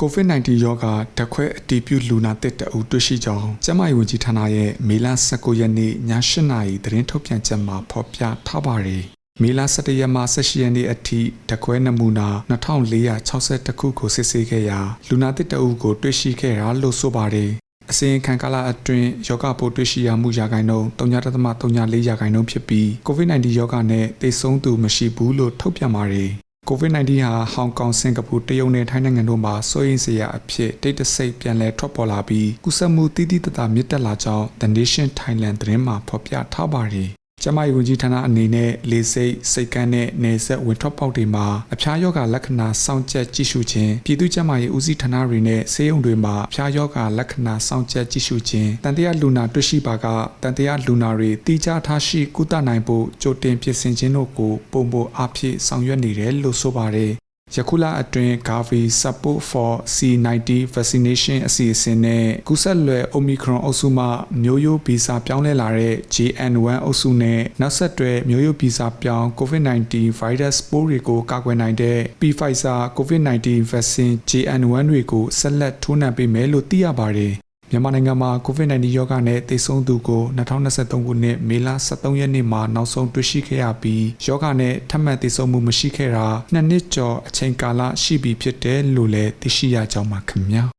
COVID-19 ရောဂါဓာတ်ခွဲအတည်ပြုလူနာတစ်တအုပ်တွေ့ရှိကြောင်းကျန်းမာရေးဝန်ကြီးဌာနရဲ့မေလ19ရက်နေ့ည8:00နာရီသတင်းထုတ်ပြန်ချက်မှာဖော်ပြထားပါတယ်။မေလ17ရက်မှ18ရက်နေ့အထိဓာတ်ခွဲနမူနာ2462ခုကိုစစ်ဆေးခဲ့ရာလူနာတစ်တအုပ်ကိုတွေ့ရှိခဲ့တာလို့ဆိုပါတယ်။အစင်ခံကာလအတွင်းယောဂပိုးတွေ့ရှိရမှုရာခိုင်နှုန်း3.34ရာခိုင်နှုန်းဖြစ်ပြီး COVID-19 ရောဂါနဲ့တိတ်ဆုံးသူမရှိဘူးလို့ထုတ်ပြန်ပါတယ်။ COVID-19 ဟာဟောင်ကောင်စင်ကာပူတရုတ်နဲ့ထိုင်းနိုင်ငံတို့မှာစိုးရိမ်စရာအဖြစ်တိတ်တဆိတ်ပြန်လည်ထွက်ပေါ်လာပြီးကုသမှုတည်တည်တသာမြင့်တက်လာကြောင်း The Nation Thailand သတင်းမှာဖော်ပြထားပါတယ်။ ကျမကြီးဝန်ကြီးဌာနအနေနဲ့လေစိတ်စိတ်ကန်းနဲ့နေဆက်ဝင်ထွက်ပေါက်တွေမှာအဖျားယောဂလက္ခဏာစောင့်ကြပ်ကြည့်ရှုခြင်းပြည်သူ့ကျန်းမာရေးဦးစီးဌာနတွေနဲ့ဆေးရုံတွေမှာအဖျားယောဂလက္ခဏာစောင့်ကြပ်ကြည့်ရှုခြင်းတန်တရားလူနာတွေ့ရှိပါကတန်တရားလူနာတွေတိကျထားရှိကုသနိုင်ဖို့ကြိုတင်ပြင်ဆင်ခြင်းတို့ကိုပုံပေါ်အဖြစ်ဆောင်ရွက်နေတယ်လို့ဆိုပါတယ် ယခုလအတွင်း Gavi Support for C90 Vaccination အစီအစဉ်နဲ့ကုဆက်လွယ် Omicron အုပ်စုမှမျိုးရိုးဗီဇပြောင်းလဲလာတဲ့ JN1 အုပ်စုနဲ့နောက်ဆက်တွဲမျိုးရိုးဗီဇပြောင်း COVID-19 virus ပိုးတွေကိုကာကွယ်နိုင်တဲ့ Pfizer COVID-19 vaccine JN1 တွေကိုဆက်လက်ထိုးနှံပေးမယ်လို့သိရပါတယ် မြန်မာနိုင်ငံမှာ COVID-19 ရောဂါနဲ့သေဆုံးသူကို2023ခုနှစ်မေလ23ရက်နေ့မှာနောက်ဆုံးတွေ့ရှိခဲ့ရပြီးရောဂါနဲ့ထပ်မံသေဆုံးမှုမရှိခဲ့တာနှစ်နှစ်ကျော်အချိန်ကာလရှိပြီဖြစ်တယ်လို့လည်းသိရှိရကြောင်းပါခင်ဗျာ